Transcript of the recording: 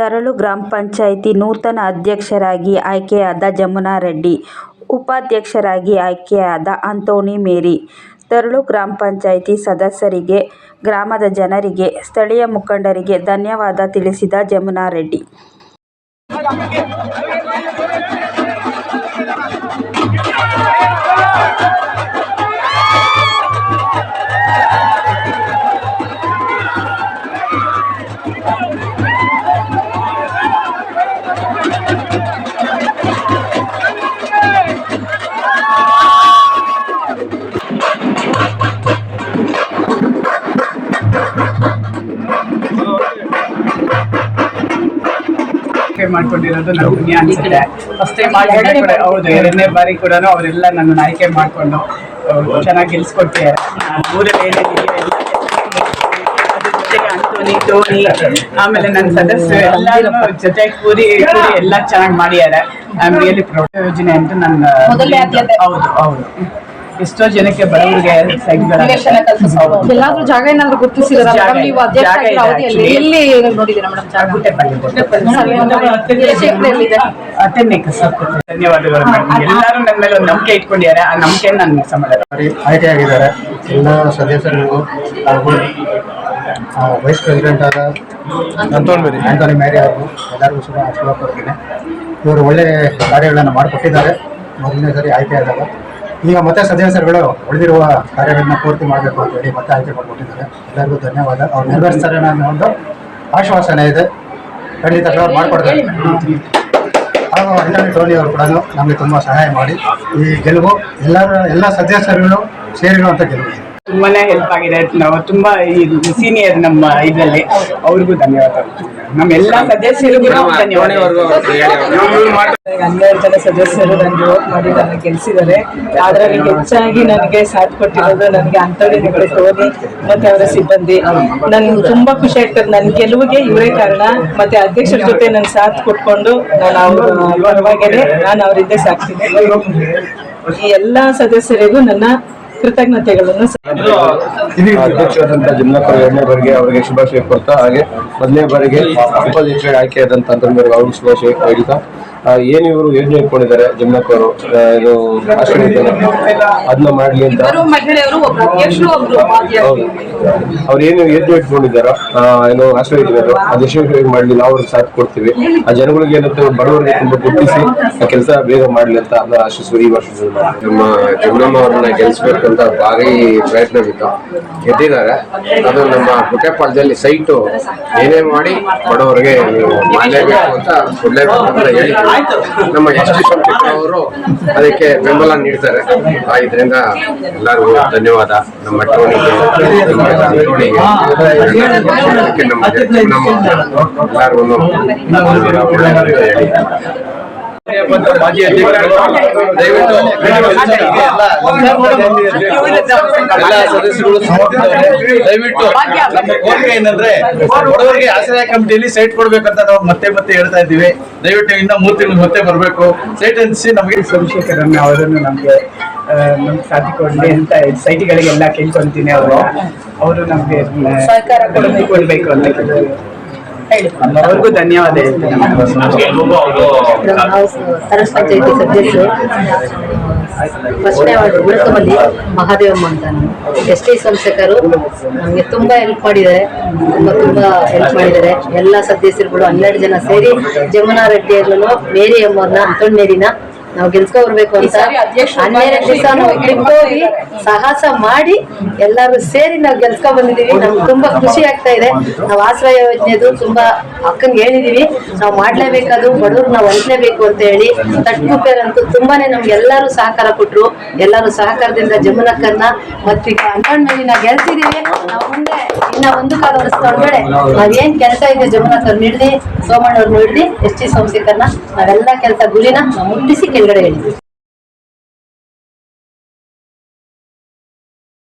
ತರಳು ಗ್ರಾಮ ಪಂಚಾಯಿತಿ ನೂತನ ಅಧ್ಯಕ್ಷರಾಗಿ ಆಯ್ಕೆಯಾದ ಜಮುನಾ ರೆಡ್ಡಿ, ಉಪಾಧ್ಯಕ್ಷರಾಗಿ ಆಯ್ಕೆಯಾದ ಅಂತೋಣಿ ಮೇರಿ. ತರಳು ಗ್ರಾಮ ಪಂಚಾಯಿತಿ ಸದಸ್ಯರಿಗೆ, ಗ್ರಾಮದ ಜನರಿಗೆ, ಸ್ಥಳೀಯ ಮುಖಂಡರಿಗೆ ಧನ್ಯವಾದ ತಿಳಿಸಿದ ಜಮುನಾ ರೆಡ್ಡಿ. ಆಯ್ಕೆ ಮಾಡ್ಕೊಂಡಿರೋದು ನನಗೆ ಪುಣ್ಯ ಅನ್ಸುತ್ತೆ. ಫಸ್ಟ್ ಟೈಮ್ ಮಾಡಿದ್ರೆ ಕೂಡ ಹೌದು ಎರಡನೇ ಬಾರಿ ಕೂಡ ಅವರೆಲ್ಲ ನನ್ನ ಆಯ್ಕೆ ಮಾಡಿಕೊಂಡು ಚೆನ್ನಾಗಿ ಗೆಲ್ಸ್ಕೊಟ್ಟಿದ್ದಾರೆ ಊರಲ್ಲಿ ಏನೇನಿದೆಯೋ ಎಲ್ಲ ಅದ್ರ ಜೊತೆಗೆ ಅಂಟೋನಿ ಟೋನಿ ಆಮೇಲೆ ನನ್ನ ಸದಸ್ಯರು ಎಲ್ಲರೂ ಜೊತೆಗೆ ಕೂರಿ ಕೂರಿ ಎಲ್ಲ ಚೆನ್ನಾಗಿ ಮಾಡಿದ್ದಾರೆ. ಐ ಆಮ್ ರಿಯಲಿ ಪ್ರೌಡ್ ಯೋಜನೆ ಅಂತ ನನ್ನ ಹೌದು ಹೌದು. ಎಷ್ಟೋ ಜನಕ್ಕೆ ಬಡವರಿಗೆ ಎಲ್ಲಾದ್ರೂ ಜಾಗ ಏನಾದ್ರೂ ಗುರುತಿಸಿದಾರ. ಎಲ್ಲಿ ಧನ್ಯವಾದಗಳು ಎಲ್ಲರೂ ನನ್ನ ಮೇಲೆ ಒಂದು ನಂಬಿಕೆ ಇಟ್ಕೊಂಡಿದ್ದಾರೆ. ಆ ನಂಬಿಕೆ ನಾನು ಆಯ್ಕೆ ಆಗಿದ್ದಾರೆ. ಎಲ್ಲ ಸದಸ್ಯರಿಗೂ ಹಾಗೂ ಆ, ವೈಸ್ ಪ್ರೆಸಿಡೆಂಟ್ ಆದ ಆಂಟೋನಿ ಮೇರಿ. ಆಂಟೋನಿ ಮೇರಿ ಅವರು ಎಲ್ಲರಿಗೂ ಶುಭ ಕೋರ್ತೀನಿ ಇವರು ಒಳ್ಳೆ ಕಾರ್ಯಗಳನ್ನು ಮಾಡಿಕೊಟ್ಟಿದ್ದಾರೆ. ಮೊದಲನೇ ಸರಿ ಆಯ್ಕೆಯಾದಾಗ ಈಗ ಮತ್ತೆ ಸದಸ್ಯರುಗಳು ಉಳಿದಿರುವ ಕಾರ್ಯಗಳನ್ನ ಪೂರ್ತಿ ಮಾಡಬೇಕು ಅಂತ ಹೇಳಿ ಮತ್ತೆ ಆಯ್ಕೆ ಮಾಡಿಕೊಟ್ಟಿದ್ದಾರೆ. ಎಲ್ಲರಿಗೂ ಧನ್ಯವಾದ. ಅವ್ರು ನೆರವೇರಿಸ್ತಾರೆ ಅನ್ನೋ ಒಂದು ಆಶ್ವಾಸನೆ ಇದೆ. ಖಂಡಿತ ಕವರ್ ಮಾಡಿಕೊಡ್ತಾರೆ. ಹಾಗೂ ಅಣ್ಣ ಟೋನಿ ಅವರು ಕೂಡ ನಮಗೆ ತುಂಬ ಸಹಾಯ ಮಾಡಿ. ಈ ಗೆಲುವು ಎಲ್ಲರ, ಎಲ್ಲ ಸದಸ್ಯರುಗಳು ಸೇರಿರುವಂಥ ಗೆಲುವು. ಇದೆ ತುಂಬಾನೇ ಹೆಲ್ಪ್ ಆಗಿದೆ. ನಾವು ತುಂಬಾ ಸೀನಿಯರ್ ನಮ್ಮ ಇದರಲ್ಲಿ. ಅವ್ರಿಗೂ ಧನ್ಯವಾದ. ನಮ್ಮ ಎಲ್ಲ ಸದಸ್ಯರಿಗೂ ಹನ್ನೆರಡು ಜನ ಸದಸ್ಯರು ನನಗೆ ವೋಟ್ ಮಾಡಿ ನನ್ನ ಗೆಲ್ಸಿದ್ದಾರೆ. ಅದರಲ್ಲಿ ಹೆಚ್ಚಾಗಿ ನನಗೆ ಸಾಥ್ ಕೊಟ್ಟಿರೋದು ನನಗೆ ಅಂತೋನಿ ಮಗಳು ಟೋನಿ ಮತ್ತೆ ಅವರ ಸಿಬ್ಬಂದಿ. ನನ್ಗೆ ತುಂಬಾ ಖುಷಿ ಆಗ್ತದೆ. ನನ್ನ ಗೆಲುವಿಗೆ ಇವರೇ ಕಾರಣ. ಮತ್ತೆ ಅಧ್ಯಕ್ಷರ ಜೊತೆ ನನ್ನ ಸಾಥ್ ಕೊಟ್ಕೊಂಡು ನಾನು ಅವ್ರ ಪರವಾಗೇನೆ ನಾನು ಅವರಿಂದ ಸಾಕ್ತೀನಿ. ಈ ಎಲ್ಲಾ ಸದಸ್ಯರಿಗೂ ನನ್ನ ಕೃತಜ್ಞತೆಗಳನ್ನು ಎರಡನೇ ಬಾರಿಗೆ ಅವರಿಗೆ ಶುಭಾಶಯ ಕೊಡ್ತಾ ಹಾಗೆ ಮೊದಲನೇ ಬಾರಿಗೆ ಉಪಾಧ್ಯಕ್ಷರಾಗಿ ಆಯ್ಕೆಯಾದಂಥ ಅಂತಂದ್ರೆ ಅವ್ರಿಗೆ ಶುಭಾಶಯ ಹೇಳ್ತಾ ಆ, ಏನು ಇವರು ಯೋಜನೆ ಇಟ್ಕೊಂಡಿದ್ದಾರೆ ಜಿಮ್ನಾಕರ್ ಇದು ಅದನ್ನ ಮಾಡ್ಲಿ ಅಂತ? ಮಹಿಳೆಯರು ಒಬ್ರು ಅಧ್ಯಕ್ಷರು ಒಬ್ರು ಉಪಾಧ್ಯಕ್ಷರು. ಹೌದು. ಅವ್ರು ಏನು ಯೋಜನೆ ಇಟ್ಕೊಂಡಿದ್ದಾರೋ ಏನು ಆಶ್ರಯ ಇದ್ದಾರೆ ಅದು. ಯಶಸ್ವಿ ಮಾಡಲಿಲ್ಲ ಅವ್ರಿಗೆ ಸಾಥ್ ಕೊಡ್ತೀವಿ. ಆ ಜನಗಳಿಗೆ ಏನಂತ ಬಡವರಿಗೆ ತುಂಬಾ ಗುರುತಿಸಿ ಆ ಕೆಲಸ ಬೇಗ ಮಾಡಲಿ ಅಂತ ಆಶಿಸುವ ಈ ವರ್ಷದಲ್ಲಿ ನಮ್ಮ ಜಮನಮ್ಮ ಅವ್ರನ್ನ ಗೆಲ್ಲಿಸ್ಬೇಕು ಅಂತ ಭಾರಿ ಪ್ರಯತ್ನವಿತ್ತು ಗೆದ್ದಿದ್ದಾರೆ. ಅದು ನಮ್ಮ ಕುಟೆಪಾಳ್ಯದಲ್ಲಿ ಸೈಟು. ಏನೇ ಮಾಡಿ ಬಡವರಿಗೆ ಮಾಡಲೇಬೇಕು ಅಂತ ಕೊಡ್ಲೇಬೇಕು ಅಂತ ಹೇಳಿ ನಮ್ಮ ಎಸ್ ಅವರು ಅದಕ್ಕೆ ಬೆಂಬಲ ನೀಡ್ತಾರೆ. ಇದರಿಂದ ಎಲ್ಲರಿಗೂ ಧನ್ಯವಾದ. ನಮ್ಮ ಟೋನಿಗೆ ಎಲ್ಲರಿಗೂ ಮಾಜಿ ಅಧ್ಯಕ್ಷರು ದಯವಿಟ್ಟು ಎಲ್ಲ ಸದಸ್ಯರು. ದಯವಿಟ್ಟು ನಮ್ಮ ಕೋರಿಕೆ ಏನಂದ್ರೆ ಬಡವರಿಗೆ ಆಶ್ರಯ ಕಮಿಟಿಯಲ್ಲಿ ಸೈಟ್ ಕೊಡ್ಬೇಕಂತ ನಾವು ಮತ್ತೆ ಮತ್ತೆ ಹೇಳ್ತಾ ಇದ್ದೀವಿ. ದಯವಿಟ್ಟು ಇನ್ನ ಮೂರ್ ತಿಂಗಳು ಮತ್ತೆ ಬರಬೇಕು. ಸೈಟ್ ಅನ್ಸಿ ನಮಗೆ ಸೋಮಶೇಖರನ್ನ ಅವರನ್ನು ನಮಗೆ ನಮ್ಗೆ ಸಾಥಿ ಕೊಡಲಿ ಅಂತ ಸೈಟ್ಗಳಿಗೆಲ್ಲ ಕೇಳ್ಕೊಂತೀನಿ ಅವರು. ಅವರು ನಮಗೆ ಸಹಕಾರ ಕೊಡಬೇಕು. ಅಂತ ಕೇಳಿದ್ರು. ಅವ್ರಿಗೂ ಧನ್ಯವಾದ ತರಸ್ ಪಂಚಾಯತಿ ಸದಸ್ಯರು ಫಸ್ಟ್ನೇ ವಾರ್ಡ್ ಉಳಕಮಲ್ಲಿ ಮಹಾದೇವಮ್ಮ ಅಂತ ಎಸ್ ಟಿ ಸಂಸಕರು ನಮಗೆ ತುಂಬ ಹೆಲ್ಪ್ ಮಾಡಿದ್ದಾರೆ. ತುಂಬ ತುಂಬ ಹೆಲ್ಪ್ ಮಾಡಿದ್ದಾರೆ. ಎಲ್ಲ ಸದಸ್ಯರುಗಳು ಹನ್ನೆರಡು ಜನ ಸೇರಿ ಜಮುನಾ ರೆಡ್ಡಿ ಅವ್ರನ್ನು ಮೇರಿ ಅಮ್ಮವ್ರನ್ನ ಅಂತೋಣ್ ಮೇರಿನ ನಾವು ಗೆಲ್ಸ್ಕೊಬರ್ಬೇಕು ಅಂತ ಹನ್ನೆರಡು ದಿವಸ ನಾವು ಹೋಗಿ ಸಾಹಸ ಮಾಡಿ ಎಲ್ಲರೂ ಸೇರಿ ನಾವು ಗೆಲ್ಸ್ಕೊ ಬಂದಿದೀವಿ ನಮ್ಗೆ ತುಂಬಾ ಖುಷಿ ಆಗ್ತಾ ಇದೆ. ನಾವು ಆಶ್ರಯ ಯೋಜನೆದು ತುಂಬಾ ಅಕ್ಕಂಗೆ ಹೇಳಿದೀವಿ. ನಾವು ಮಾಡ್ಲೇಬೇಕಾದ್ರು ಬಡವ್ರು ನಾವು ಹೊಂದ್ಲೇಬೇಕು ಅಂತ ಹೇಳಿ ತಟ್ಟು ಅಂತೂ ತುಂಬಾನೇ ನಮ್ಗೆ ಎಲ್ಲರೂ ಸಹಕಾರ ಕೊಟ್ರು. ಎಲ್ಲರೂ ಸಹಕಾರದಿಂದ ಜಮುನಕ್ಕನ್ನ ಮತ್ತೀಗ ಅಂಟೋಣ್ ನಾವು ಗೆಲ್ಸಿದೀವಿ. ನಾವು ಮುಂದೆ ಇನ್ನ ಒಂದು ಕಾಲ ವರ್ಷದೊಳಗಡೆ ನಾವೇನ್ ಕೆಲಸ ಇದೆ ಜಮುನಕ್ಕರ್ ನೀಡ್ದಿ ಸೋಮಣ್ಣವ್ರನ್ನ ನೀಡ್ದಿ ಎಸ್ ಟಿ ಸೋಮಶೇಖರ್ನ ನಾವೆಲ್ಲ ಕೆಲಸ ಗುರಿನ ನಾವು ಮುಟ್ಟಿಸಿ ಕೆಳಗಡೆ ಹೇಳಿದ್ವಿ